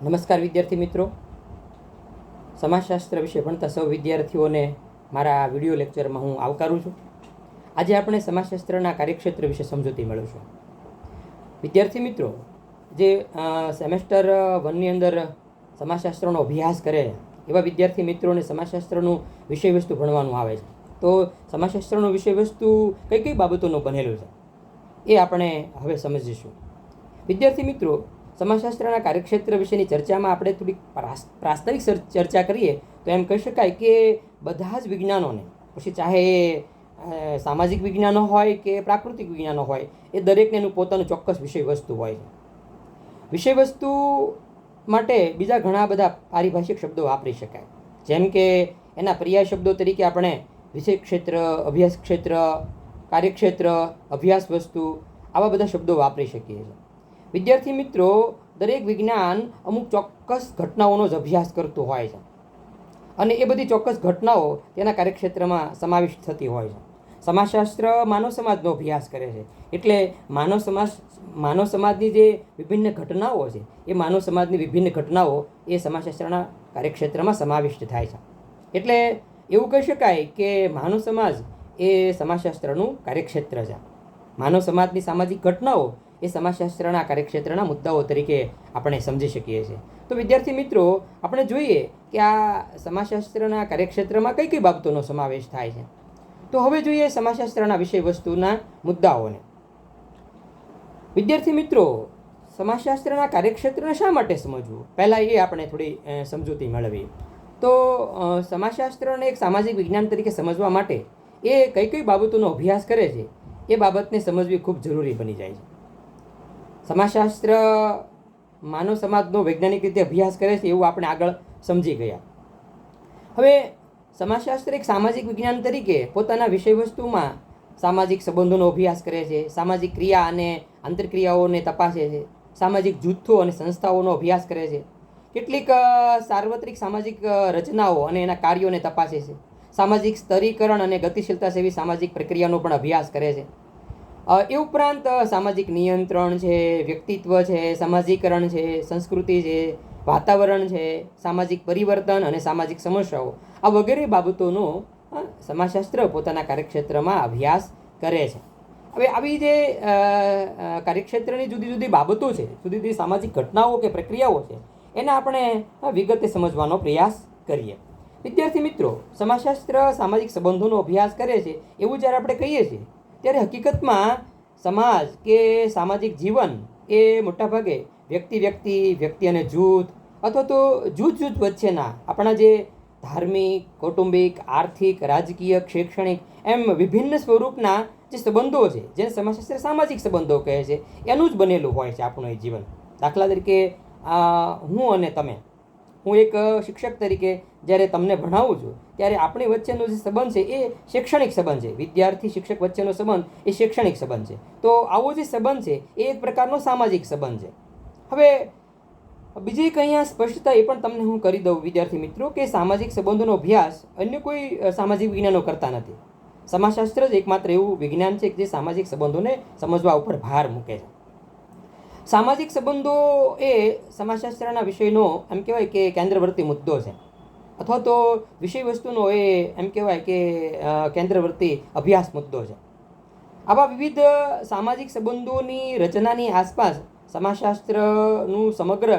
નમસ્કાર વિદ્યાર્થી મિત્રો. સમાજશાસ્ત્ર વિશે ભણતા સૌ વિદ્યાર્થીઓને મારા વીડિયો લેક્ચરમાં હું આવકારું છું. આજે આપણે સમાજશાસ્ત્રના કાર્યક્ષેત્ર વિશે સમજૂતી મેળવીશું. વિદ્યાર્થી મિત્રો, જે સેમેસ્ટર વનની અંદર સમાજશાસ્ત્રનો અભ્યાસ કરે, એવા વિદ્યાર્થી મિત્રોને સમાજશાસ્ત્રનું વિષય વસ્તુ ભણવાનું આવે છે. તો સમાજશાસ્ત્રનું વિષય વસ્તુ કઈ કઈ બાબતોનું બનેલું છે, એ આપણે હવે સમજીશું. વિદ્યાર્થી મિત્રો સમાજશાસ્ત્રના કાર્યક્ષેત્ર વિશેની ચર્ચામાં આપણે થોડીક પ્રાસ- પ્રાસ્તાવિક ચર્ચા કરીએ, તો એમ કહી શકાય કે બધા જ વિજ્ઞાનોને, પછી ચાહે સામાજિક વિજ્ઞાનો હોય કે પ્રાકૃતિક વિજ્ઞાનો હોય, એ દરેકને એનું પોતાનું ચોક્કસ વિષય વસ્તુ હોય વિષય વસ્તુ માટે બીજા ઘણા બધા પારિભાષિક શબ્દો વાપરી શકાય. જેમ કે, એના પર્યાય શબ્દો તરીકે આપણે વિષય ક્ષેત્ર અભ્યાસ ક્ષેત્ર કાર્યક્ષેત્ર અભ્યાસ વસ્તુ આવા બધા શબ્દો વાપરી શકીએ છીએ. વિદ્યાર્થી મિત્રો, દરેક વિજ્ઞાન અમુક ચોક્કસ ઘટનાઓનો જ અભ્યાસ કરતું હોય છે. અને એ બધી ચોક્કસ ઘટનાઓ તેના કાર્યક્ષેત્રમાં સમાવિષ્ટ થતી હોય છે. સમાજશાસ્ત્ર માનવ સમાજનો અભ્યાસ કરે છે. એટલે માનવ સમાજ, માનવ સમાજની જે વિભિન્ન ઘટનાઓ છે, એ માનવ સમાજની વિભિન્ન ઘટનાઓ એ સમાજશાસ્ત્રના કાર્યક્ષેત્રમાં સમાવિષ્ટ થાય છે. એટલે એવું કહી શકાય કે માનવ સમાજ એ સમાજશાસ્ત્રનું કાર્યક્ષેત્ર છે. માનવ સમાજની સામાજિક ઘટનાઓ એ સમાજશાસ્ત્રના કાર્યક્ષેત્રના મુદ્દાઓ તરીકે આપણે સમજી શકીએ છીએ. તો વિદ્યાર્થી મિત્રો, આપણે જોઈએ કે આ સમાજશાસ્ત્રના કાર્યક્ષેત્રમાં કઈ કઈ બાબતોનો સમાવેશ થાય છે. તો હવે જોઈએ સમાજશાસ્ત્રના વિષય વસ્તુના મુદ્દાઓને. વિદ્યાર્થી મિત્રો, સમાજશાસ્ત્રના કાર્યક્ષેત્રને શા માટે સમજવું? પહેલાં એ આપણે થોડી સમજૂતી મેળવી તો સમાજશાસ્ત્રને એક સામાજિક વિજ્ઞાન તરીકે સમજવા માટે એ કઈ કઈ બાબતોનો અભ્યાસ કરે છે, એ બાબતને સમજવી ખૂબ જરૂરી બની જાય છે. સમાજશાસ્ત્ર માનવ સમાજનો વૈજ્ઞાનિક રીતે અભ્યાસ કરે છે એવું આપણે આગળ સમજી ગયા. હવે સમાજશાસ્ત્ર એક સામાજિક વિજ્ઞાન તરીકે પોતાના વિષય વસ્તુમાં સામાજિક સંબંધોનો અભ્યાસ કરે છે, સામાજિક ક્રિયા અને આંતરક્રિયાઓને તપાસે છે, સામાજિક જૂથો અને સંસ્થાઓનો અભ્યાસ કરે છે, કેટલીક સાર્વત્રિક સામાજિક રચનાઓ અને એના કાર્યોને તપાસે છે, સામાજિક સ્તરીકરણ અને ગતિશીલતા જેવી સામાજિક પ્રક્રિયાનો પણ અભ્યાસ કરે છે. એ ઉપરાંત સામાજિક નિયંત્રણ છે, વ્યક્તિત્વ છે, સામાજિકરણ છે, સંસ્કૃતિ છે, વાતાવરણ છે, સામાજિક પરિવર્તન અને સામાજિક સમસ્યાઓ. આ વગેરે બાબતોનો સમાજશાસ્ત્ર પોતાના કાર્યક્ષેત્રમાં અભ્યાસ કરે છે. હવે આવી જે કાર્યક્ષેત્રની જુદી જુદી બાબતો છે, જુદી જુદી સામાજિક ઘટનાઓ કે પ્રક્રિયાઓ છે, એને આપણે વિગતે સમજવાનો પ્રયાસ કરીએ. વિદ્યાર્થી મિત્રો, સમાજશાસ્ત્ર સામાજિક સંબંધોનો અભ્યાસ કરે છે, એવું જ્યારે આપણે કહીએ છીએ ત્યારે હકીકતમાં સમાજ કે સામાજિક જીવન એ મોટાભાગે વ્યક્તિ વ્યક્તિ વ્યક્તિ અને જૂથ અથવા તો જૂથ જૂથ વચ્ચેના આપણા જે ધાર્મિક, કૌટુંબિક, આર્થિક, રાજકીય, શૈક્ષણિક એમ વિભિન્ન સ્વરૂપના જે સંબંધો છે, જેને સમાજશાસ્ત્ર સામાજિક સંબંધો કહે છે, એનું જ બનેલું હોય છે આપણું એ જીવન. દાખલા તરીકે હું અને તમે હું એક શિક્ષક તરીકે જ્યારે તમને ભણાવું છું, ત્યારે આપણી વચ્ચેનો જે સંબંધ છે એ શૈક્ષણિક સંબંધ છે. વિદ્યાર્થી, શિક્ષક વચ્ચેનો સંબંધ એ શૈક્ષણિક સંબંધ છે. તો આવો જે સંબંધ છે એ એક પ્રકારનો સામાજિક સંબંધ છે. હવે, બીજી એક અહીંયા સ્પષ્ટતા એ પણ તમને હું કરી દઉં, વિદ્યાર્થી મિત્રો, કે સામાજિક સંબંધોનો અભ્યાસ અન્ય કોઈ સામાજિક વિજ્ઞાનો કરતા નથી. સમાજશાસ્ત્ર જ એકમાત્ર એવું વિજ્ઞાન છે કે જે સામાજિક સંબંધોને સમજવા ઉપર ભાર મૂકે છે. સામાજિક સંબંધો એ સમાજશાસ્ત્રના વિષયનો એમ કહેવાય કે કેન્દ્રવર્તી મુદ્દો છે. અથવા તો વિષય વસ્તુનો એ એમ કહેવાય કે કેન્દ્રવર્તી અભ્યાસ મુદ્દો છે. આવા વિવિધ સામાજિક સંબંધોની રચનાની આસપાસ સમાજશાસ્ત્રનું સમગ્ર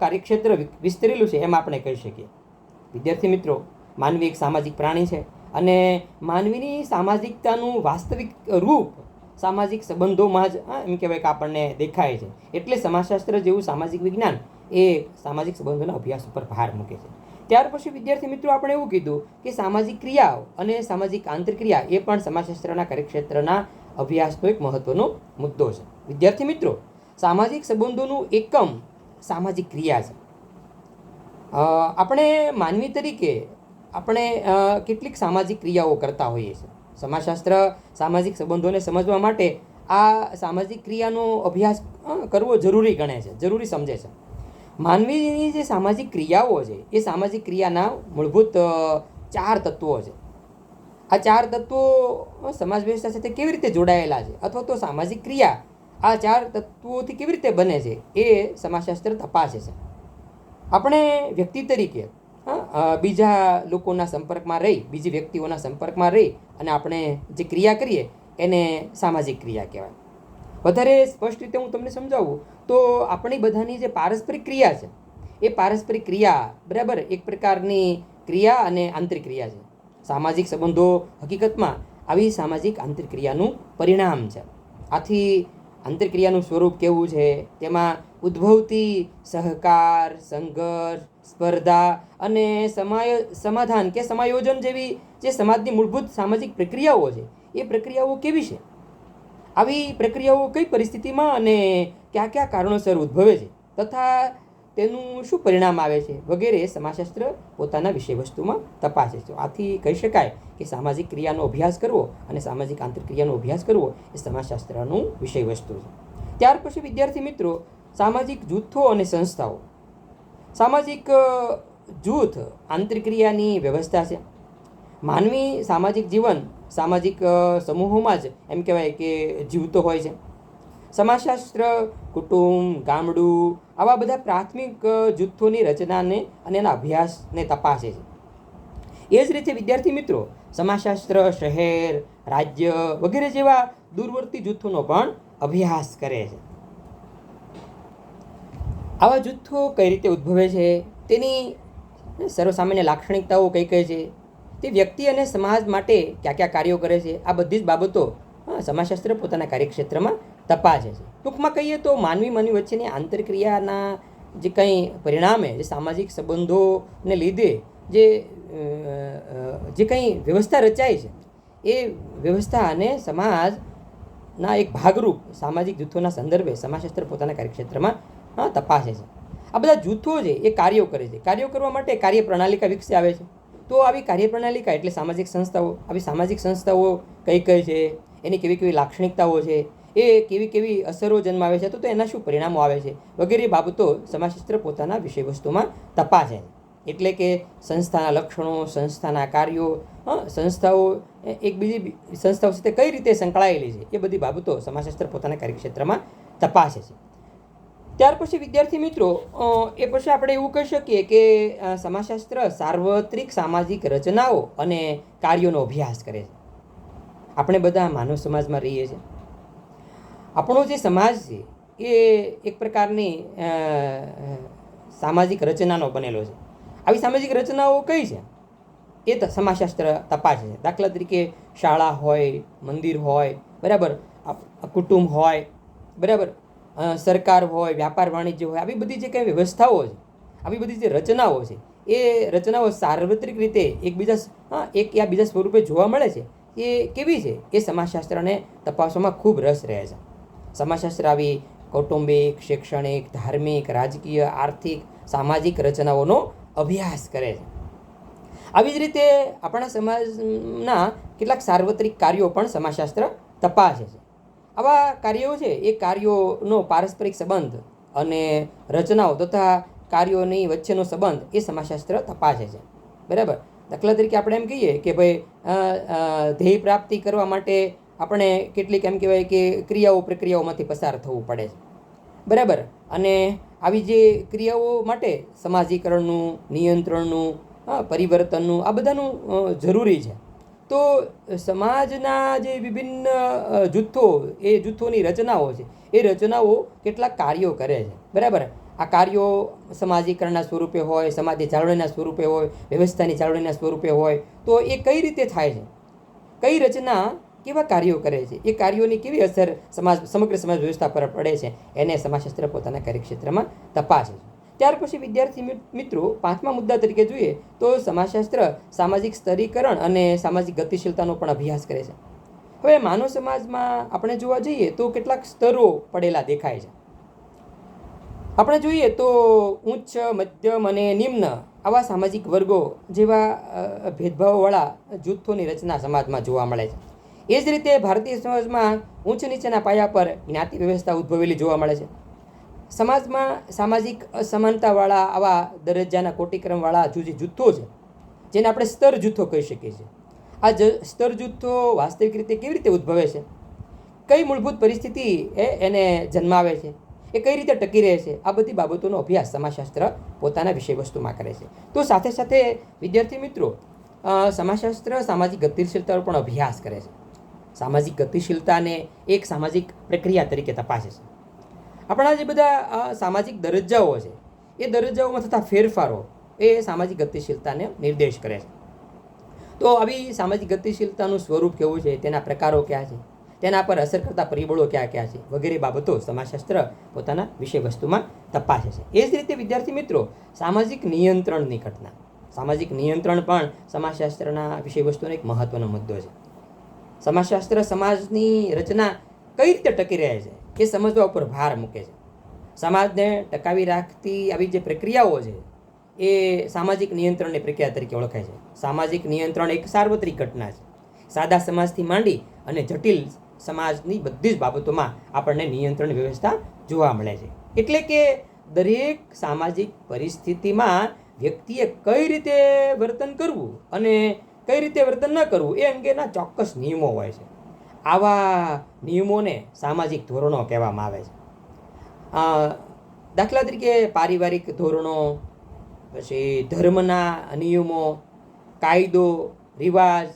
કાર્યક્ષેત્ર વિસ્તરેલું છે એમ આપણે કહી શકીએ. વિદ્યાર્થી મિત્રો, માનવી એક સામાજિક પ્રાણી છે અને માનવીની સામાજિકતાનું વાસ્તવિક રૂપ સામાજિક સંબંધોમાં જ એમ કહેવાય કે આપણને દેખાય છે. એટલે સમાજશાસ્ત્ર જેવું સામાજિક વિજ્ઞાન એ સામાજિક સંબંધોના અભ્યાસ ઉપર ભાર મૂકે છે. ત્યાર પછી વિદ્યાર્થી મિત્રો, આપણે એવું કીધું કે સામાજિક ક્રિયાઓ અને સામાજિક આંતરક્રિયા એ પણ સમાજશાસ્ત્રના કાર્યક્ષેત્રના અભ્યાસનો એક મહત્વનો મુદ્દો છે. વિદ્યાર્થી મિત્રો, સામાજિક સંબંધોનું એકમ સામાજિક ક્રિયા છે. આપણે માનવી તરીકે આપણે કેટલીક સામાજિક ક્રિયાઓ કરતા હોઈએ છીએ. સમાજશાસ્ત્ર, સામાજિક સંબંધોને સમજવા માટે આ સામાજિક ક્રિયાનો અભ્યાસ કરવો જરૂરી ગણે છે, જરૂરી સમજે છે. માનવીની જે સામાજિક ક્રિયાઓ છે, એ સામાજિક ક્રિયાના મૂળભૂત ચાર તત્વો છે. આ ચાર તત્વો સમાજ વ્યવસ્થા સાથે કેવી રીતે જોડાયેલા છે? અથવા તો સામાજિક ક્રિયા આ ચાર તત્વોથી કેવી રીતે બને છે? એ સમાજશાસ્ત્ર તપાસે છે. આપણે વ્યક્તિ તરીકે બીજા લોકોના સંપર્કમાં રહી, બીજી વ્યક્તિઓના સંપર્કમાં રહી અને આપણે જે ક્રિયા કરીએ, એને સામાજિક ક્રિયા કહેવાય. વધારે સ્પષ્ટ રીતે હું તમને સમજાવું, તો આપણી બધાની જે પારસ્પરિક ક્રિયા છે, એ પારસ્પરિક ક્રિયા બરાબર એક પ્રકારની ક્રિયા અને આંતરિક ક્રિયા છે. સામાજિક સંબંધો હકીકતમાં આવી સામાજિક આંતરિક ક્રિયાનું પરિણામ છે. આથી આંતરક્રિયાનું સ્વરૂપ કેવું છે? તેમાં ઉદ્ભવતી સહકાર, સંઘર્ષ સ્પર્ધા અને સમાય, સમાધાન કે સમાયોજન જેવી જે સમાજની મૂળભૂત સામાજિક પ્રક્રિયાઓ છે, એ પ્રક્રિયાઓ કેવી છે? આવી પ્રક્રિયાઓ કઈ પરિસ્થિતિમાં અને કયા કયા કારણોસર ઉદ્ભવે છે? તથા તેનું શું પરિણામ આવે છે? વગેરે સમાજશાસ્ત્ર પોતાના વિષયવસ્તુમાં તપાસે છે. આથી કહી શકાય કે સામાજિક ક્રિયાનો અભ્યાસ કરવો અને સામાજિક આંતરક્રિયાનો અભ્યાસ કરવો એ સમાજશાસ્ત્રનું વિષયવસ્તુ છે. ત્યાર પછી વિદ્યાર્થી મિત્રો, સામાજિક જૂથો અને સંસ્થાઓ. સામાજિક જૂથ આંતરક્રિયાની વ્યવસ્થા છે. માનવી સામાજિક જીવન, સામાજિક સમૂહોમાં જ એમ કહેવાય કે જીવતો હોય છે. સમાજશાસ્ત્ર, કુટુંબ, ગામડું આવા બધા પ્રાથમિક જૂથોની રચનાને અને એના અભ્યાસને તપાસે છે. એ જ રીતે વિદ્યાર્થી મિત્રો, સમાજશાસ્ત્ર, શહેર, રાજ્ય વગેરે જેવા દૂરવર્તી જૂથોનો પણ અભ્યાસ કરે છે. આવા જૂથો કઈ રીતે ઉદ્ભવે છે? તેની સર્વસામાન્ય લાક્ષણિકતાઓ કઈ કઈ છે? તે વ્યક્તિ અને સમાજ માટે કયા કયા કાર્યો કરે છે? આ બધી જ બાબતો સમાજશાસ્ત્ર પોતાના કાર્યક્ષેત્રમાં તપાસે છે. ટૂંકમાં કહીએ તો માનવી માનવી વચ્ચેની આંતરક્રિયાના જે કંઈ પરિણામે જે સામાજિક સંબંધોને લીધે જે જે કંઈ વ્યવસ્થા રચાય છે, એ વ્યવસ્થા અને સમાજના એક ભાગરૂપ સામાજિક જૂથોના સંદર્ભે સમાજશાસ્ત્ર પોતાના કાર્યક્ષેત્રમાં હા, તપાસે છે. આ બધા જૂથો છે એ કાર્યો કરે છે. કાર્યો કરવા માટે કાર્ય પ્રણાલિકા વિકસે આવે છે. તો આવી કાર્ય પ્રણાલિકા એટલે સામાજિક સંસ્થાઓ આવી સામાજિક સંસ્થાઓ કઈ કઈ છે એની કેવી કેવી લાક્ષણિકતાઓ છે એ કેવી કેવી અસરો જન્માવે છે તો એના શું પરિણામો આવે છે વગેરે બાબતો સમાજશાસ્ત્ર પોતાના વિષયવસ્તુમાં તપાસે એટલે કે સંસ્થાના લક્ષણો સંસ્થાના કાર્યો સંસ્થાઓ એકબીજી સંસ્થાઓ સાથે કઈ રીતે સંકળાયેલી છે એ બધી બાબતો સમાજશાસ્ત્ર પોતાના કાર્યક્ષેત્રમાં તપાસે છે. ત્યાર પછી વિદ્યાર્થી મિત્રો એ પછી આપણે એવું કહી શકીએ કે સમાજશાસ્ત્ર સાર્વત્રિક સામાજિક રચનાઓ અને કાર્યોનો અભ્યાસ કરે છે. આપણે બધા માનવ સમાજમાં રહીએ છીએ. આપણો જે સમાજ છે, એ એક પ્રકારની સામાજિક રચનાનો બનેલો છે. આવી સામાજિક રચનાઓ કઈ છે? એ સમાજશાસ્ત્ર તપાસે છે. દાખલા તરીકે શાળા હોય, મંદિર હોય, બરાબર કુટુંબ હોય, બરાબર. સરકાર હોય, વ્યાપાર વાણિજ્ય હોય, આવી બધી જે કંઈ વ્યવસ્થાઓ છે, આવી બધી જે રચનાઓ છે, એ રચનાઓ સાર્વત્રિક રીતે એકબીજા એક યા બીજા સ્વરૂપે જોવા મળે છે, એ કેવી છે? એ સમાજશાસ્ત્રને તપાસવામાં ખૂબ રસ રહે છે. સમાજશાસ્ત્ર આવી કૌટુંબિક, શૈક્ષણિક, ધાર્મિક, રાજકીય, આર્થિક, સામાજિક રચનાઓનો અભ્યાસ કરે છે. આવી જ રીતે આપણા સમાજના કેટલાક સાર્વત્રિક કાર્યો પણ સમાજશાસ્ત્ર તપાસે છે. આવા કાર્યો છે, એ કાર્યોનો પારસ્પરિક સંબંધ અને રચનાઓ તથા કાર્યોની વચ્ચેનો સંબંધ એ સમાજશાસ્ત્ર તપાસે છે. બરાબર? દાખલા તરીકે આપણે એમ કહીએ કે ભાઈ ધ્યેય પ્રાપ્તિ કરવા માટે આપણે કેટલીક એમ કહેવાય કે ક્રિયાઓ પ્રક્રિયાઓમાંથી પસાર થવું પડે છે. બરાબર? અને આવી જે ક્રિયાઓ માટે સમાજીકરણનું, નિયંત્રણનું પરિવર્તનનું આ બધાનું જરૂરી છે. તો સમાજના જે વિભિન્ન જૂથો, એ જૂથોની રચનાઓ છે, એ રચનાઓ કેટલાક કાર્યો કરે છે. બરાબર? આ કાર્યો સમાજીકરણના સ્વરૂપે હોય, સમાજની જાળવણીના સ્વરૂપે હોય, વ્યવસ્થાની જાળવણીના સ્વરૂપે હોય, તો એ કઈ રીતે થાય છે? કઈ રચના કેવા કાર્યો કરે છે? એ કાર્યોની કેવી અસર સમાજ, સમગ્ર સમાજ વ્યવસ્થા પર પડે છે? એને સમાજશાસ્ત્ર પોતાના કાર્યક્ષેત્રમાં તપાસે છે. ત્યાર પછી વિદ્યાર્થી મિત્રો, પાંચમા મુદ્દા તરીકે જોઈએ તો સમાજશાસ્ત્ર, સામાજિક સ્તરીકરણ અને સામાજિક ગતિશીલતાનો પણ અભ્યાસ કરે છે. હવે માનવ સમાજમાં આપણે જોવા જઈએ તો કેટલાક સ્તરો પડેલા દેખાય છે. આપણે જોઈએ તો ઉચ્ચ, મધ્યમ અને નિમ્ન આવા સામાજિક વર્ગો જેવા ભેદભાવવાળા જૂથોની રચના સમાજમાં જોવા મળે છે. એ જ રીતે ભારતીય સમાજમાં ઉચ્ચ નીચેના પાયા પર જ્ઞાતિ વ્યવસ્થા ઉદ્ભવેલી જોવા મળે છે. સમાજમાં સામાજિક અસમાનતાવાળા આવા દરજ્જાના કોટિક્રમવાળા જુદી જૂથો છે, જેને આપણે સ્તર જૂથો કહી શકીએ છીએ. આ જ સ્તર જૂથો વાસ્તવિક રીતે કેવી રીતે ઉદ્ભવે છે? કઈ મૂળભૂત પરિસ્થિતિ એ એને જન્માવે છે? એ કઈ રીતે ટકી રહે છે? આ બધી બાબતોનો અભ્યાસ સમાજશાસ્ત્ર પોતાના વિષયવસ્તુમાં કરે છે. તો સાથે સાથે વિદ્યાર્થી મિત્રો સમાજશાસ્ત્ર સામાજિક ગતિશીલતા પણ અભ્યાસ કરે છે. સામાજિક ગતિશીલતાને એક સામાજિક પ્રક્રિયા તરીકે તપાસે છે. આપણા જે બધા સામાજિક દરજ્જાઓ છે, એ દરજ્જાઓમાં થતા ફેરફારો એ સામાજિક ગતિશીલતાને નિર્દેશ કરે છે. તો આવી સામાજિક ગતિશીલતાનું સ્વરૂપ કેવું છે, તેના પ્રકારો કયા છે, તેના પર અસર કરતા પરિબળો કયા કયા છે, વગેરે બાબતો સમાજશાસ્ત્ર પોતાના વિષય વસ્તુમાં તપાસે છે. એ જ રીતે વિદ્યાર્થી મિત્રો, સામાજિક નિયંત્રણની ઘટના. સામાજિક નિયંત્રણ પણ સમાજશાસ્ત્રના વિષય વસ્તુનો એક મહત્વનો મુદ્દો છે. સમાજશાસ્ત્ર સમાજની રચના કઈ રીતે ટકી રહે છે એ સમજવા ઉપર ભાર મૂકે છે. સમાજને ટકાવી રાખતી આવી જે પ્રક્રિયાઓ છે, એ સામાજિક નિયંત્રણની પ્રક્રિયા તરીકે ઓળખાય છે. સામાજિક નિયંત્રણ એક સાર્વત્રિક ઘટના છે. સાદા સમાજથી માંડી અને જટિલ સમાજની બધી જ બાબતોમાં આપણને નિયંત્રણ વ્યવસ્થા જોવા મળે છે. એટલે કે દરેક સામાજિક પરિસ્થિતિમાં વ્યક્તિએ કઈ રીતે વર્તન કરવું અને કઈ રીતે વર્તન ન કરવું એ અંગેના ચોક્કસ નિયમો હોય છે. આવા નિયમોને સામાજિક ધોરણો કહેવામાં આવે છે. દાખલા તરીકે પારિવારિક ધોરણો, પછી ધર્મના નિયમો, કાયદો, રિવાજ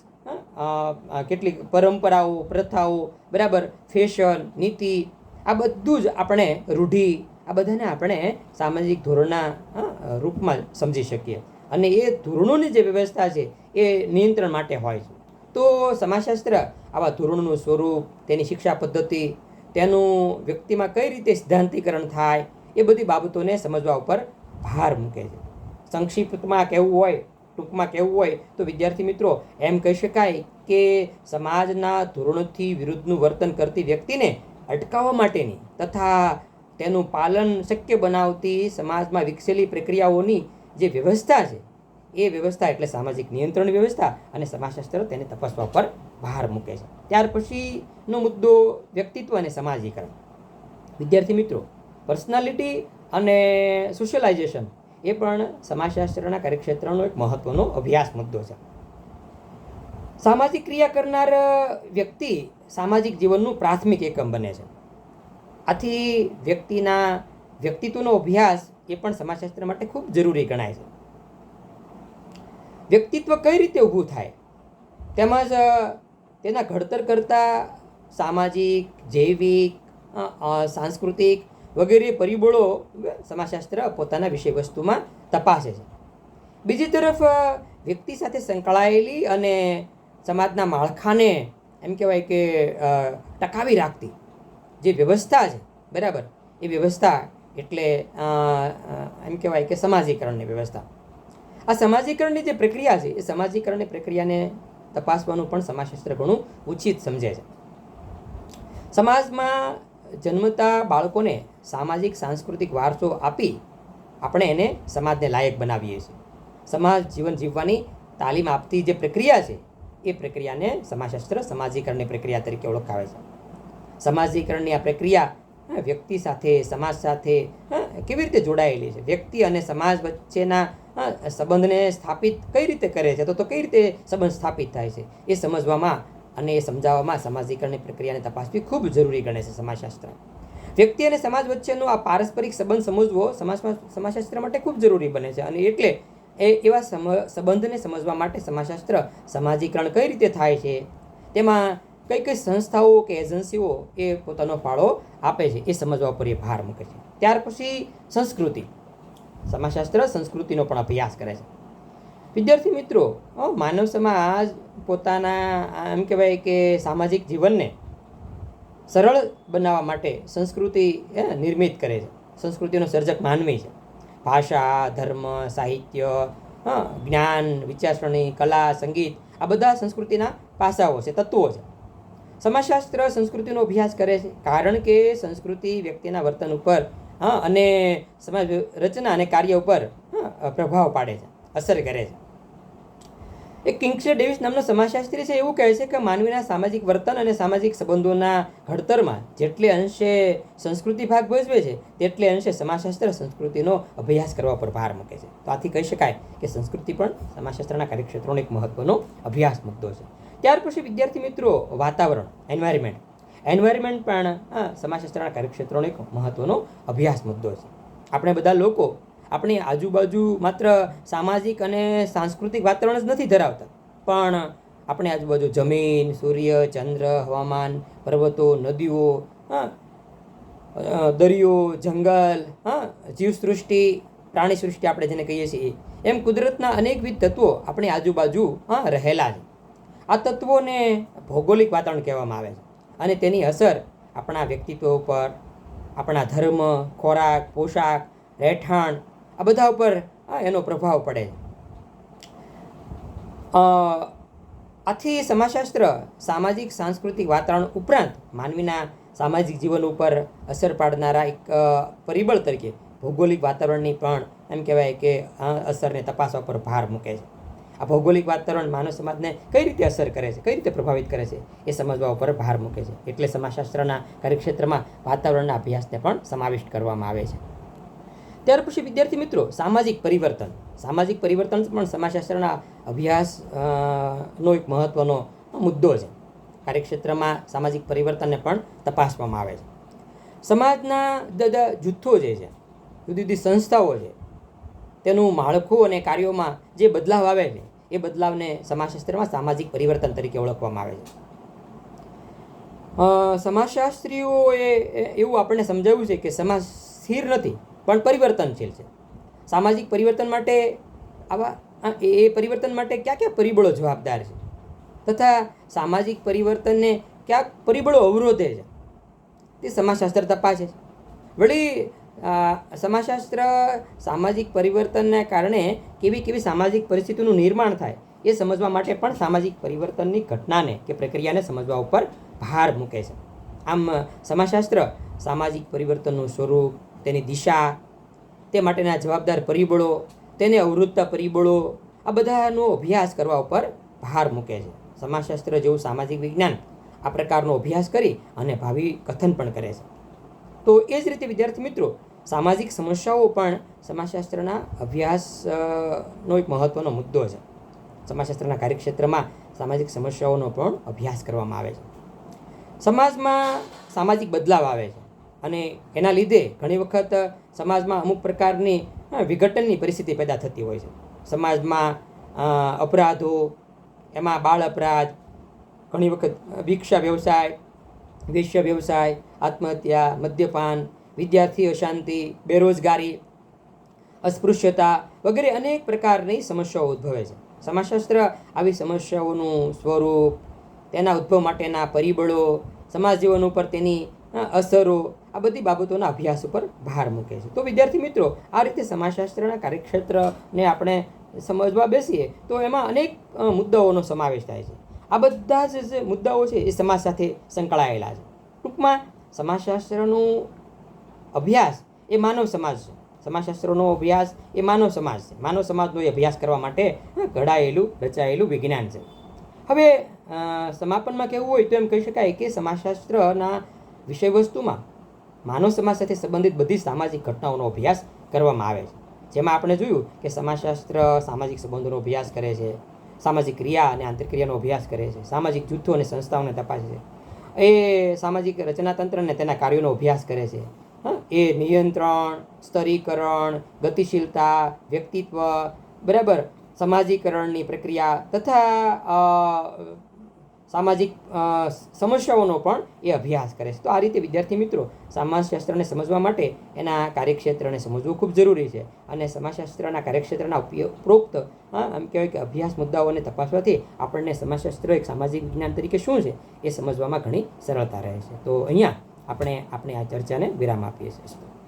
કેટલીક પરંપરાઓ, પ્રથાઓ, બરાબર, ફેશન, નીતિ, આ બધું જ આપણે રૂઢિ, આ બધાને આપણે સામાજિક ધોરણના રૂપમાં સમજી શકીએ. અને એ ધોરણોની જે વ્યવસ્થા છે એ નિયંત્રણ માટે હોય છે. તો સમાજશાસ્ત્ર આવા ધોરણોનું સ્વરૂપ, તેની શિક્ષા પદ્ધતિ, તેનું વ્યક્તિમાં કઈ રીતે સિદ્ધાંતિકરણ થાય, એ બધી બાબતોને સમજવા ઉપર ભાર મૂકે છે. સંક્ષિપ્તમાં કહેવું હોય, ટૂંકમાં કહેવું હોય, તો વિદ્યાર્થી મિત્રો, એમ કહી શકાય કે સમાજના ધોરણોથી વિરુદ્ધનું વર્તન કરતી વ્યક્તિને અટકાવવા માટેની તથા તેનું પાલન શક્ય બનાવતી સમાજમાં વિકસેલી પ્રક્રિયાઓની જે વ્યવસ્થા છે એ વ્યવસ્થા એટલે સામાજિક નિયંત્રણ વ્યવસ્થા અને સમાજશાસ્ત્ર તેને તપાસવા પર ભાર મૂકે છે. ત્યાર પછીનો મુદ્દો વ્યક્તિત્વ અને સમાજીકરણ. વિદ્યાર્થી મિત્રો, પર્સનાલિટી અને સોશિયલાઇઝેશન એ પણ સમાજશાસ્ત્રના કાર્યક્ષેત્રનો એક મહત્વનો અભ્યાસ મુદ્દો છે. સામાજિક ક્રિયા કરનાર વ્યક્તિ સામાજિક જીવનનું પ્રાથમિક એકમ બને છે. આથી વ્યક્તિના વ્યક્તિત્વનો અભ્યાસ એ પણ સમાજશાસ્ત્ર માટે ખૂબ જરૂરી ગણાય છે. વ્યક્તિત્વ કઈ રીતે ઊભું થાય? તેમજ તેના ઘડતર કરતા સામાજિક, જૈવિક સાંસ્કૃતિક વગેરે પરિબળો સમાજશાસ્ત્ર પોતાના વિષય વસ્તુમાં તપાસે છે. બીજી તરફ વ્યક્તિ સાથે સંકળાયેલી અને સમાજના માળખાને એમ કહેવાય કે ટકાવી રાખતી જે વ્યવસ્થા છે, બરાબર? એ વ્યવસ્થા એટલે એમ કહેવાય કે સમાજીકરણની વ્યવસ્થા. આ સમાજીકરણની જે પ્રક્રિયા છે, એ સમાજીકરણની પ્રક્રિયાને તપાસવાનું પણ સમાજશાસ્ત્ર ઘણું ઉચિત સમજે છે. સમાજમાં જન્મતા બાળકોને સામાજિક, સાંસ્કૃતિક વારસો આપી આપણે એને સમાજને લાયક બનાવીએ છીએ. સમાજ જીવન જીવવાની તાલીમ આપતી જે પ્રક્રિયા છે, એ પ્રક્રિયાને સમાજશાસ્ત્ર સમાજીકરણની પ્રક્રિયા તરીકે ઓળખાવે છે. સમાજીકરણની આ પ્રક્રિયા વ્યક્તિ સાથે, સમાજ સાથે કેવી રીતે જોડાયેલી છે? વ્યક્તિ અને સમાજ વચ્ચેના હા, સંબંધને સ્થાપિત કઈ રીતે કરે છે? તો કઈ રીતે સંબંધ સ્થાપિત થાય છે? એ સમજવામાં અને એ સમજાવવામાં સમાજીકરણની પ્રક્રિયાને તપાસવી ખૂબ જરૂરી ગણે છે સમાજશાસ્ત્ર. વ્યક્તિ અને સમાજ વચ્ચેનો આ પારસ્પરિક સંબંધ સમજવો સમાજમાં સમાજશાસ્ત્ર માટે ખૂબ જરૂરી બને છે. અને એટલે એ એવા સંબંધને સમજવા માટે સમાજશાસ્ત્ર સમાજીકરણ કઈ રીતે થાય છે? તેમાં કઈ કઈ સંસ્થાઓ કે એજન્સીઓ એ પોતાનો ફાળો આપે છે? એ સમજવા પર એ ભાર મૂકે છે. ત્યાર પછી સંસ્કૃતિ. સમાજશાસ્ત્ર, સંસ્કૃતિનો પણ અભ્યાસ કરે છે. વિદ્યાર્થી મિત્રો માનવ સમાજ પોતાના એમ કહેવાય કે સામાજિક જીવનને સરળ બનાવવા માટે સંસ્કૃતિ નિર્મિત કરે છે. સંસ્કૃતિનો સર્જક માનવી છે. ભાષા, ધર્મ, સાહિત્ય જ્ઞાન, વિચારસરણી, કલા, સંગીત, આ બધા સંસ્કૃતિના પાસાઓ છે, તત્વો છે. સમાજશાસ્ત્ર સંસ્કૃતિનો અભ્યાસ કરે છે, કારણ કે સંસ્કૃતિ વ્યક્તિના વર્તન ઉપર હા, અને સમાજ રચના અને કાર્ય ઉપર પ્રભાવ પાડે છે, અસર કરે છે. એક કિંગસ્ટર ડેવિસ નામનો સમાજશાસ્ત્રી છે, એવું કહે છે કે માનવીના સામાજિક વર્તન અને સામાજિક સંબંધોના ઘડતરમાં જેટલે અંશે સંસ્કૃતિ ભાગ ભજવે છે, તેટલે અંશે સમાજશાસ્ત્ર સંસ્કૃતિનો અભ્યાસ કરવા પર ભાર મૂકે છે. તો આથી કહી શકાય કે સંસ્કૃતિ પણ સમાજશાસ્ત્રના કાર્યક્ષેત્રોનો એક મહત્વનો અભ્યાસ મુદ્દો છે. ત્યાર પછી વિદ્યાર્થી મિત્રો, વાતાવરણ એન્વાયરમેન્ટ એન્વાયરમેન્ટ પણ હા, સમાજશાસ્ત્રના કાર્યક્ષેત્રનો એક મહત્વનો અભ્યાસ મુદ્દો છે. આપણે બધા લોકો આપણી આજુબાજુ માત્ર સામાજિક અને સાંસ્કૃતિક વાતાવરણ જ નથી ધરાવતા. પણ આપણે આજુબાજુ જમીન સૂર્ય ચંદ્ર હવામાન પર્વતો નદીઓ હા દરિયો જંગલ હા જીવસૃષ્ટિ પ્રાણી સૃષ્ટિ આપણે જેને કહીએ છીએ એમ કુદરતના અનેકવિધ તત્વો આપણી આજુબાજુ હા રહેલા છે. આ તત્વોને ભૌગોલિક વાતાવરણ કહેવામાં આવે છે. અને તેની અસર આપણા વ્યક્તિત્વ ઉપર, આપણા ધર્મ, ખોરાક, પોશાક, રહેઠાણ, આ બધા ઉપર એનો પ્રભાવ પડે. આથી સમાજશાસ્ત્ર, સામાજિક, સાંસ્કૃતિક વાતાવરણ ઉપરાંત માનવીના સામાજિક જીવન ઉપર અસર પાડનારા એક પરિબળ તરીકે ભૌગોલિક વાતાવરણની પણ એમ કહેવાય કે અસરને તપાસવા પર ભાર મૂકે છે. આ ભૌગોલિક વાતાવરણ માનવ સમાજને કઈ રીતે અસર કરે છે, કઈ રીતે પ્રભાવિત કરે છે, એ સમજવા ઉપર ભાર મૂકે છે. એટલે સમાજશાસ્ત્રના કાર્યક્ષેત્રમાં વાતાવરણના અભ્યાસને પણ સમાવિષ્ટ કરવામાં આવે છે. ત્યાર પછી વિદ્યાર્થી મિત્રો, સામાજિક પરિવર્તન. સામાજિક પરિવર્તન પણ સમાજશાસ્ત્રના અભ્યાસ નો એક મહત્વનો મુદ્દો છે. કાર્યક્ષેત્રમાં સામાજિક પરિવર્તનને પણ તપાસવામાં આવે છે. સમાજના જુદા જૂથો જે છે જુદી જુદી સંસ્થાઓ છે, તેનું માળખું અને કાર્યોમાં જે બદલાવ આવે છે એ બદલાવને સમાજશાસ્ત્રમાં સામાજિક પરિવર્તન તરીકે ઓળખવામાં આવે છે. સમાજશાસ્ત્રીઓએ એવું આપણને સમજાવ્યું છે કે સમાજ સ્થિર નથી, પણ પરિવર્તનશીલ છે. સામાજિક પરિવર્તન માટે આવા એ પરિવર્તન માટે કયા કયા પરિબળો જવાબદાર છે? તથા સામાજિક પરિવર્તનને કયા પરિબળો અવરોધે છે? તે સમાજશાસ્ત્ર તપાસે છે. વળી સમાજશાસ્ત્ર, સામાજિક પરિવર્તનને કારણે કેવી કેવી સામાજિક પરિસ્થિતિનું નિર્માણ થાય એ સમજવા માટે પણ સામાજિક પરિવર્તનની ઘટનાને કે પ્રક્રિયાને સમજવા ઉપર ભાર મૂકે છે. આમ, સમાજશાસ્ત્ર સામાજિક પરિવર્તનનું સ્વરૂપ, તેની દિશા, તે માટેના જવાબદાર પરિબળો, તેને અવરોધતા પરિબળો, આ બધાનો અભ્યાસ કરવા ઉપર ભાર મૂકે છે. સમાજશાસ્ત્ર જેવું સામાજિક વિજ્ઞાન આ પ્રકારનો અભ્યાસ કરી અને ભાવિ કથન પણ કરે છે. તો એ જ રીતે વિદ્યાર્થી મિત્રો સામાજિક સમસ્યાઓ પણ સમાજશાસ્ત્રના અભ્યાસનો એક મહત્વનો મુદ્દો છે. સમાજશાસ્ત્રના કાર્યક્ષેત્રમાં સામાજિક સમસ્યાઓનો પણ અભ્યાસ કરવામાં આવે છે. સમાજમાં સામાજિક બદલાવ આવે છે અને એના લીધે ઘણી વખત સમાજમાં અમુક પ્રકારની વિઘટનની પરિસ્થિતિ પેદા થતી હોય છે. સમાજમાં અપરાધો, એમાં બાળ અપરાધ, ઘણી વખત ભિક્ષા વ્યવસાય વેશ્ય વ્યવસાય, આત્મહત્યા, મદ્યપાન વિદ્યાર્થી અશાંતિ બેરોજગારી, અસ્પૃશ્યતા વગેરે અનેક પ્રકારની સમસ્યાઓ ઉદ્ભવે છે. સમાજશાસ્ત્ર આવી સમસ્યાઓનું સ્વરૂપ, તેના ઉદ્ભવ માટેના પરિબળો સમાજ જીવન ઉપર તેની અસરો, આ બધી બાબતોના અભ્યાસ ઉપર ભાર મૂકે છે. તો વિદ્યાર્થી મિત્રો, આ રીતે સમાજશાસ્ત્રના કાર્યક્ષેત્રને આપણે સમજવા બેસીએ તો એમાં અનેક મુદ્દાઓનો સમાવેશ થાય છે. આ બધા જ જે મુદ્દાઓ છે એ સમાજ સાથે સંકળાયેલા છે. ટૂંકમાં સમાજશાસ્ત્રનું અભ્યાસ એ માનવ સમાજ છે. સમાજશાસ્ત્રોનો અભ્યાસ એ માનવ સમાજ છે. માનવ સમાજનો એ અભ્યાસ કરવા માટે ઘડાયેલું, રચાયેલું વિજ્ઞાન છે. હવે સમાપનમાં કહેવું હોય તો એમ કહી શકાય કે સમાજશાસ્ત્રના વિષયવસ્તુમાં માનવ સમાજ સાથે સંબંધિત બધી સામાજિક ઘટનાઓનો અભ્યાસ કરવામાં આવે છે. જેમાં આપણે જોયું કે સમાજશાસ્ત્ર સામાજિક સંબંધોનો અભ્યાસ કરે છે, સામાજિક ક્રિયા અને આંતરક્રિયાનો અભ્યાસ કરે છે, સામાજિક જૂથો અને સંસ્થાઓને તપાસે છે. એ સામાજિક રચનાતંત્ર અને તેના કાર્યોનો અભ્યાસ કરે છે. એ નિયંત્રણ, સ્તરીકરણ, ગતિશીલતા, વ્યક્તિત્વ, બરાબર? સમાજીકરણની પ્રક્રિયા તથા સામાજિક સમસ્યાઓનો પણ એ અભ્યાસ કરે છે. તો આ રીતે, વિદ્યાર્થી મિત્રો, સમાજશાસ્ત્રને સમજવા માટે એના કાર્યક્ષેત્રને સમજવું ખૂબ જરૂરી છે અને સમાજશાસ્ત્રના કાર્યક્ષેત્રના ઉપયોગ ઉપરોક્ત આમ કહેવાય કે અભ્યાસ મુદ્દાઓને તપાસવાથી આપણને સમાજશાસ્ત્ર એક સામાજિક વિજ્ઞાન તરીકે શું છે એ સમજવામાં ઘણી સરળતા રહે છે. તો અહીંયા આપણે આપણી આ ચર્ચાને વિરામ આપીએ છીએ.